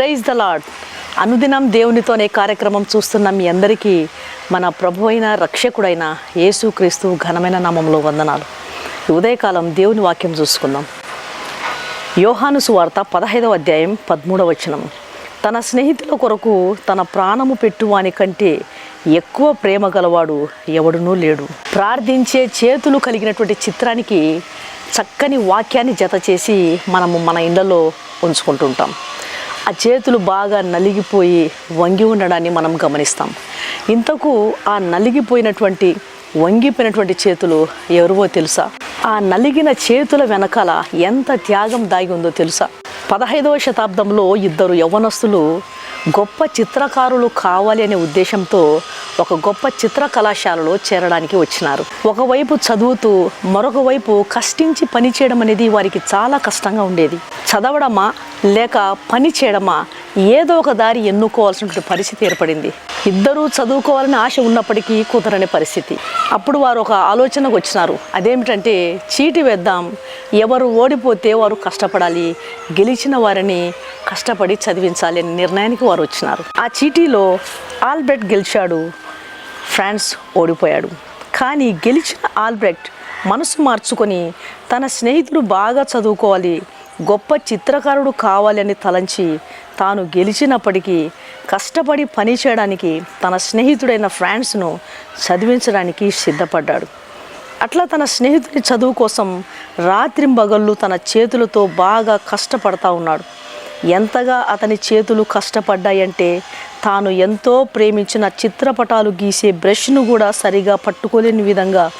Praise the lord అనుదినం దేవునితోనే కార్యక్రమం చూస్తున్న మీ అందరికీ మన ప్రభు అయిన రక్షకుడైన యేసుక్రీస్తు ఘనమైన నామంలో వందనాలు. ఉదయకాలం దేవుని వాక్యం చూసుకుందాం. యోహాను సువార్త పదహైదవ అధ్యాయం పదమూడవ వచనం. తన స్నేహితుల కొరకు తన ప్రాణము పెట్టువాని కంటే ఎక్కువ ప్రేమ గలవాడు ఎవడునూ లేడు. ప్రార్థించే చేతులు కలిగినటువంటి చిత్రానికి చక్కని వాక్యాన్ని జత చేసి మనము మన ఇళ్ళలో ఉంచుకుంటుంటాం. ఆ చేతులు బాగా నలిగిపోయి వంగి ఉండడాన్ని మనం గమనిస్తాం. ఇంతకు ఆ నలిగిపోయినటువంటి వంగిపోయినటువంటి చేతులు ఎవరివో తెలుసా? ఆ నలిగిన చేతుల వెనకాల ఎంత త్యాగం దాగి ఉందో తెలుసా? పదహైదవ శతాబ్దంలో ఇద్దరు యవ్వనస్తులు గొప్ప చిత్రకారులు కావాలి అనే ఉద్దేశంతో ఒక గొప్ప చిత్ర కళాశాలలో చేరడానికి వచ్చినారు. ఒకవైపు చదువుతూ మరొక వైపు కష్టించి పని చేయడం అనేది వారికి చాలా కష్టంగా ఉండేది. చదవడమా లేక పని చేయడమా ఏదో ఒక దారి ఎన్నుకోవాల్సినటువంటి పరిస్థితి ఏర్పడింది. ఇద్దరూ చదువుకోవాలని ఆశ ఉన్నప్పటికీ కుదరని పరిస్థితి. అప్పుడు వారు ఒక ఆలోచనకు వచ్చినారు. అదేమిటంటే చీటి వేద్దాం. ఎవరు ఓడిపోతే వారు కష్టపడాలి. గెలిచిన వారిని కష్టపడి చదివించాలి అనే నిర్ణయానికి వారు వచ్చినారు. ఆ చీటీలో ఆల్బ్రెట్ గెలిచాడు. ఫ్రాన్స్ ఓడిపోయాడు. కానీ గెలిచిన ఆల్బ్రెక్ట్ మనసు మార్చుకొని తన స్నేహితుడు బాగా చదువుకోవాలి. గొప్ప చిత్రకారుడు కావాలని తలంచి తాను గెలిచినప్పటికీ కష్టపడి పని చేయడానికి తన స్నేహితుడైన ఫ్రాన్స్ను చదివించడానికి సిద్ధపడ్డాడు. అట్లా తన స్నేహితుడి చదువు కోసం రాత్రింబగళ్ళు తన చేతులతో బాగా కష్టపడతా ఉన్నాడు. ఎంతగా అతని చేతులు కష్టపడ్డాయంటే తాను ఎంతో ప్రేమించిన చిత్రపటాలు గీసే బ్రష్ను కూడా సరిగా పట్టుకోలేని విధంగా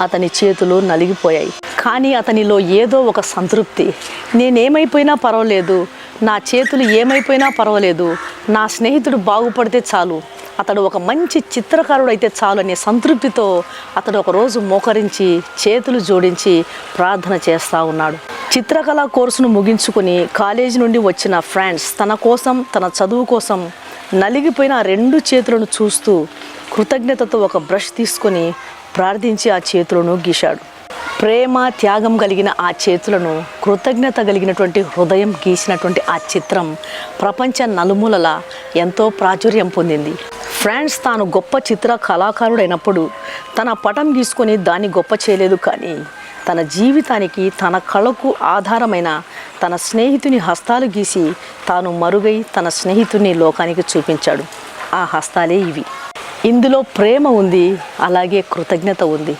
అతని చేతులు నలిగిపోయాయి. కానీ అతనిలో ఏదో ఒక సంతృప్తి. నేనేమైపోయినా పర్వాలేదు. నా చేతులు ఏమైపోయినా పర్వాలేదు. నా స్నేహితుడు బాగుపడితే చాలు. అతడు ఒక మంచి చిత్రకారుడు అయితే చాలు అనే సంతృప్తితో అతడు ఒకరోజు మోకరించి చేతులు జోడించి ప్రార్థన చేస్తూ ఉన్నాడు. చిత్రకళా కోర్సును ముగించుకుని కాలేజీ నుండి వచ్చిన ఫ్రాండ్స్ తన కోసం తన చదువు కోసం నలిగిపోయిన రెండు చేతులను చూస్తూ కృతజ్ఞతతో ఒక బ్రష్ తీసుకొని ప్రార్థించి ఆ చేతులను గీశాడు. ప్రేమ త్యాగం కలిగిన ఆ చేతులను కృతజ్ఞత కలిగినటువంటి హృదయం గీసినటువంటి ఆ చిత్రం ప్రపంచ నలుమూలల ఎంతో ప్రాచుర్యం పొందింది. ఫ్రాన్స్ తాను గొప్ప చిత్ర కళాకారుడైనప్పుడు తన పటం గీసుకొని దాన్ని గొప్ప చేయలేదు కానీ తన జీవితానికి తన కళకు ఆధారమైన తన స్నేహితుని హస్తాలు గీసి తాను మరుగై తన స్నేహితుని లోకానికి చూపించాడు. ఆ హస్తాలే ఇవి. ఇందులో ప్రేమ ఉంది అలాగే కృతజ్ఞత ఉంది.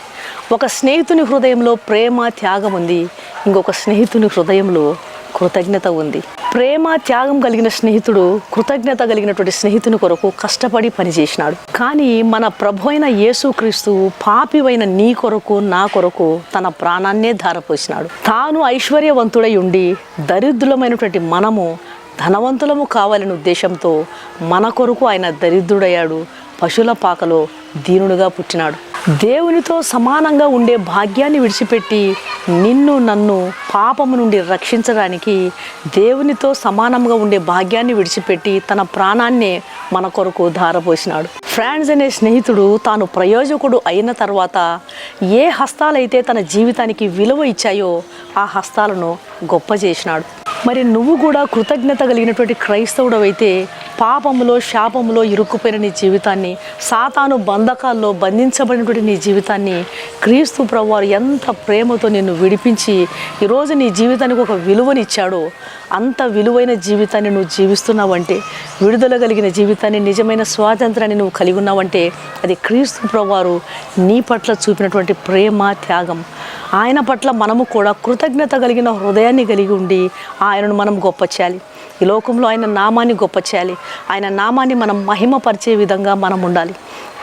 ఒక స్నేహితుని హృదయంలో ప్రేమ త్యాగం ఉంది. ఇంకొక స్నేహితుని హృదయంలో కృతజ్ఞత ఉంది. ప్రేమ త్యాగం కలిగిన స్నేహితుడు కృతజ్ఞత కలిగినటువంటి స్నేహితుని కొరకు కష్టపడి పనిచేసినాడు. కానీ మన ప్రభు అయిన యేసుక్రీస్తు పాపివైన నీ కొరకు నా కొరకు తన ప్రాణాన్నే ధారపోసినాడు. తాను ఐశ్వర్యవంతుడై ఉండి దరిద్రులమైనటువంటి మనము ధనవంతులము కావాలనే ఉద్దేశంతో మన కొరకు ఆయన దరిద్రుడయ్యాడు. పశువుల పాకలో దీనుడుగా పుట్టినాడు. దేవునితో సమానంగా ఉండే భాగ్యాన్ని విడిచిపెట్టి నిన్ను నన్ను పాపము నుండి రక్షించడానికి దేవునితో సమానంగా ఉండే భాగ్యాన్ని విడిచిపెట్టి తన ప్రాణాన్నే మన కొరకు ధారపోసినాడు. ఫ్రాన్స్ అనే స్నేహితుడు తాను ప్రయోజకుడు అయిన తర్వాత ఏ హస్తాలైతే తన జీవితానికి విలువ ఇచ్చాయో ఆ హస్తాలను గొప్ప చేసినాడు. మరి నువ్వు కూడా కృతజ్ఞత కలిగినటువంటి క్రైస్తవుడు అయితే పాపములో శాపములో ఇరుక్కుపోయిన నీ జీవితాన్ని సాతాను బంధకాల్లో బంధించబడినటువంటి నీ జీవితాన్ని క్రీస్తు ప్రభువారు ఎంత ప్రేమతో నిన్ను విడిపించి ఈరోజు నీ జీవితానికి ఒక విలువనిచ్చాడో అంత విలువైన జీవితాన్ని నువ్వు జీవిస్తున్నావంటే విడుదల కలిగిన జీవితాన్ని నిజమైన స్వాతంత్రాన్ని నువ్వు కలిగి ఉన్నావంటే అది క్రీస్తు ప్రభువారు నీ పట్ల చూపినటువంటి ప్రేమ త్యాగం. ఆయన పట్ల మనము కూడా కృతజ్ఞత కలిగిన హృదయాన్ని కలిగి ఉండి ఆయనను మనం గొప్ప చేయాలి. ఈ లోకంలో ఆయన నామాన్ని గొప్ప చేయాలి. ఆయన నామాన్ని మనం మహిమపరిచే విధంగా మనం ఉండాలి.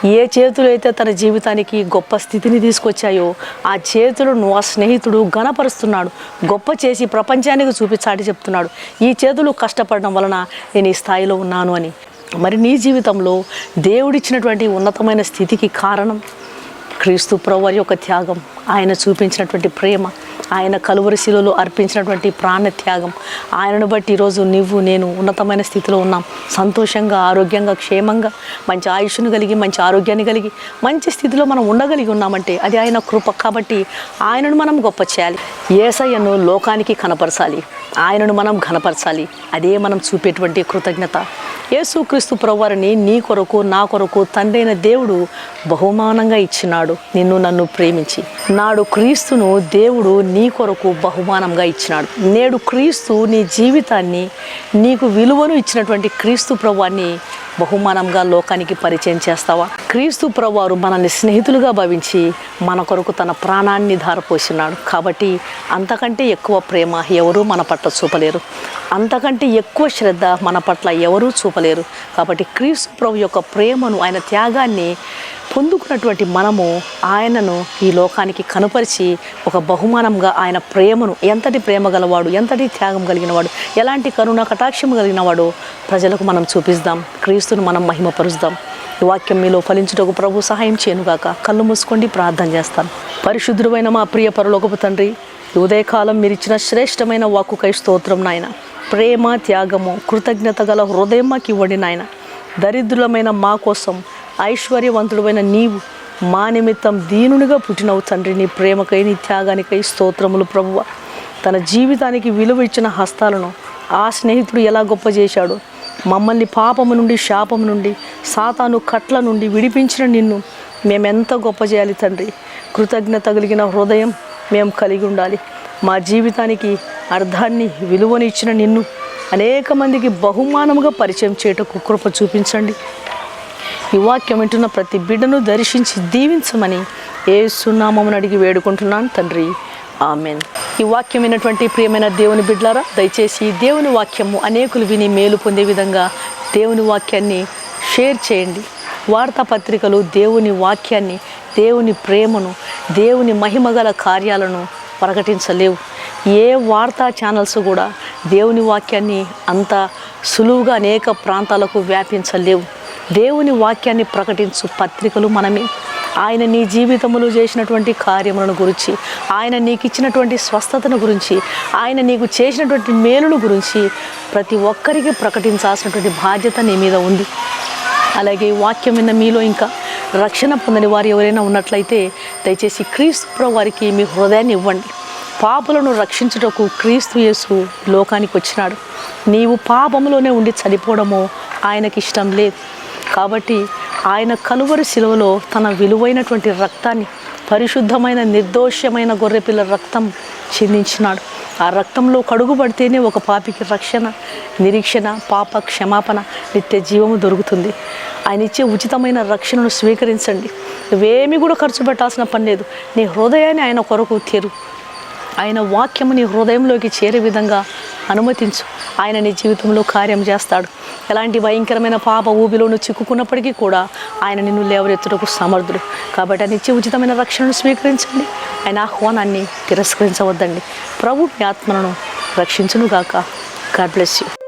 ఏ చేతులు అయితే తన జీవితానికి గొప్ప స్థితిని తీసుకొచ్చాయో ఆ చేతులను ఆ స్నేహితుడు ఘనపరుస్తున్నాడు. గొప్ప చేసి ప్రపంచానికి చూపించాటి చెప్తున్నాడు. ఈ చేతులు కష్టపడడం వలన నేను ఈ స్థాయిలో ఉన్నాను అని. మరి నీ జీవితంలో దేవుడిచ్చినటువంటి ఉన్నతమైన స్థితికి కారణం క్రీస్తు ప్రభువారి యొక్క త్యాగం ఆయన చూపించినటువంటి ప్రేమ ఆయన కలువరి శిలువలు అర్పించినటువంటి ప్రాణ త్యాగం ఆయనను బట్టి ఈరోజు నువ్వు నేను ఉన్నతమైన స్థితిలో ఉన్నాం. సంతోషంగా ఆరోగ్యంగా క్షేమంగా మంచి ఆయుష్ను కలిగి మంచి ఆరోగ్యాన్ని కలిగి మంచి స్థితిలో మనం ఉండగలిగి ఉన్నామంటే అది ఆయన కృప కాబట్టి ఆయనను మనం గొప్ప చేయాలి. ఏసయ్యను లోకానికి కనపరచాలి. ఆయనను మనం ఘనపరచాలి. అదే మనం చూపేటువంటి కృతజ్ఞత. యేసుక్రీస్తు ప్రభువారిని నీ కొరకు నా కొరకు తండ్రైన దేవుడు బహుమానంగా ఇచ్చినాడు. నిన్ను నన్ను ప్రేమించి. నాడు క్రీస్తును దేవుడు నీ కొరకు బహుమానంగా ఇచ్చినాడు. నేడు క్రీస్తు నీ జీవితాన్ని నీకు విలువను ఇచ్చినటువంటి క్రీస్తు ప్రభువాన్ని బహుమానంగా లోకానికి పరిచయం చేస్తావా? క్రీస్తు ప్రభువారు మనల్ని స్నేహితులుగా భావించి మన కొరకు తన ప్రాణాన్ని ధారపోసినాడు. కాబట్టి అంతకంటే ఎక్కువ ప్రేమ ఎవరూ మన పట్ల చూపలేరు. అంతకంటే ఎక్కువ శ్రద్ధ మన పట్ల ఎవరూ చూపలేరు. కాబట్టి క్రీస్తు ప్రభు యొక్క ప్రేమను ఆయన త్యాగాన్ని పొందుకున్నటువంటి మనము ఆయనను ఈ లోకానికి కనుపరిచి ఒక బహుమానంగా ఆయన ప్రేమను ఎంతటి ప్రేమ గలవాడు ఎంతటి త్యాగం కలిగినవాడు ఎలాంటి కరుణ కటాక్షం కలిగినవాడు ప్రజలకు మనం చూపిస్తాం. క్రీస్తును మనం మహిమపరుస్తాం. ఈ వాక్యం మీలో ఫలించుటకు ప్రభు సహాయం చేయనుగాక. కళ్ళు మూసుకోండి ప్రార్థన చేస్తాను పరిశుద్ధుడైన మా ప్రియ పరలోకపు తండ్రి ఉదయకాలం మీరు ఇచ్చిన శ్రేష్టమైన వాక్కుకై స్తోత్రం నాయన. ప్రేమ త్యాగము కృతజ్ఞత గల హృదయం మాకు ఇవ్వండి నాయన. దరిద్రులమైన మా కోసం ఐశ్వర్యవంతుడమైన నీవు మా నిమిత్తం దీనునిగా పుట్టినవు తండ్రి. నీ ప్రేమకై నీ త్యాగానికై స్తోత్రములు ప్రభువ. తన జీవితానికి విలువ ఇచ్చిన హస్తాలను ఆ స్నేహితుడు ఎలా గొప్ప చేశాడు? మమ్మల్ని పాపము నుండి శాపము నుండి సాతాను కట్ల నుండి విడిపించిన నిన్ను మేమెంత గొప్ప చేయాలి తండ్రి? కృతజ్ఞత కలిగిన హృదయం మేము కలిగి ఉండాలి. మా జీవితానికి అర్థాన్ని విలువనిచ్చిన నిన్ను అనేక మందికి బహుమానముగా పరిచయం చేయటకు కృప చూపించండి. ఈ వాక్యం వింటున్న ప్రతి బిడ్డను దర్శించి దీవించమని ఏ సున్నామమును అడిగి వేడుకుంటున్నాను తండ్రి. ఆమెన్. ఈ వాక్యం విన్నటువంటి ప్రియమైన దేవుని బిడ్డలారా దయచేసి దేవుని వాక్యము అనేకులు విని మేలు పొందే విధంగా దేవుని వాక్యాన్ని షేర్ చేయండి. వార్తాపత్రికలు దేవుని వాక్యాన్ని దేవుని ప్రేమను దేవుని మహిమగల కార్యాలను ప్రకటించలేవు. ఏ వార్తా ఛానల్స్ కూడా దేవుని వాక్యాన్ని అంత సులువుగా అనేక ప్రాంతాలకు వ్యాపించలేవు. దేవుని వాక్యాన్ని ప్రకటించు పత్రికలు మనమే. ఆయన నీ జీవితములు చేసినటువంటి కార్యములను గురించి ఆయన నీకు ఇచ్చినటువంటి స్వస్థతను గురించి ఆయన నీకు చేసినటువంటి మేలును గురించి ప్రతి ఒక్కరికి ప్రకటించాల్సినటువంటి బాధ్యత నీ మీద ఉంది. అలాగే వాక్యం విన్న మీలో ఇంకా రక్షణ పొందని వారు ఎవరైనా ఉన్నట్లయితే దయచేసి క్రీస్తు వారికి మీ హృదయాన్ని ఇవ్వండి. పాపులను రక్షించుటకు క్రీస్తు యేసు లోకానికి వచ్చినాడు. నీవు పాపంలోనే ఉండి చనిపోవడము ఆయనకి ఇష్టం లేదు. కాబట్టి ఆయన కలువరి శిలువలో తన విలువైనటువంటి రక్తాన్ని పరిశుద్ధమైన నిర్దోషమైన గొర్రెపిల్ల రక్తం చిందించినాడు. ఆ రక్తంలో కడుగు పడితేనే ఒక పాపికి రక్షణ నిరీక్షణ పాప క్షమాపణ నిత్య జీవము దొరుకుతుంది. ఆయన ఇచ్చే ఉచితమైన రక్షణను స్వీకరించండి. నువ్వేమీ కూడా ఖర్చు పెట్టాల్సిన పని లేదు. నీ హృదయాన్ని ఆయన కొరకు తెరు. ఆయన వాక్యము నీ హృదయంలోకి చేరే విధంగా అనుమతించు. ఆయన నీ జీవితంలో కార్యం చేస్తాడు. ఎలాంటి భయంకరమైన పాప ఊబిలోను చిక్కుకున్నప్పటికీ కూడా ఆయన నిన్ను లేవరెత్తుటకు సమర్థుడు. కాబట్టి ఆయన ఇచ్చే ఉచితమైన రక్షణను స్వీకరించండి. ఆయన ఆహ్వానాన్ని తిరస్కరించవద్దండి. ప్రభు మీ ఆత్మలను రక్షించునుగాక. God bless you.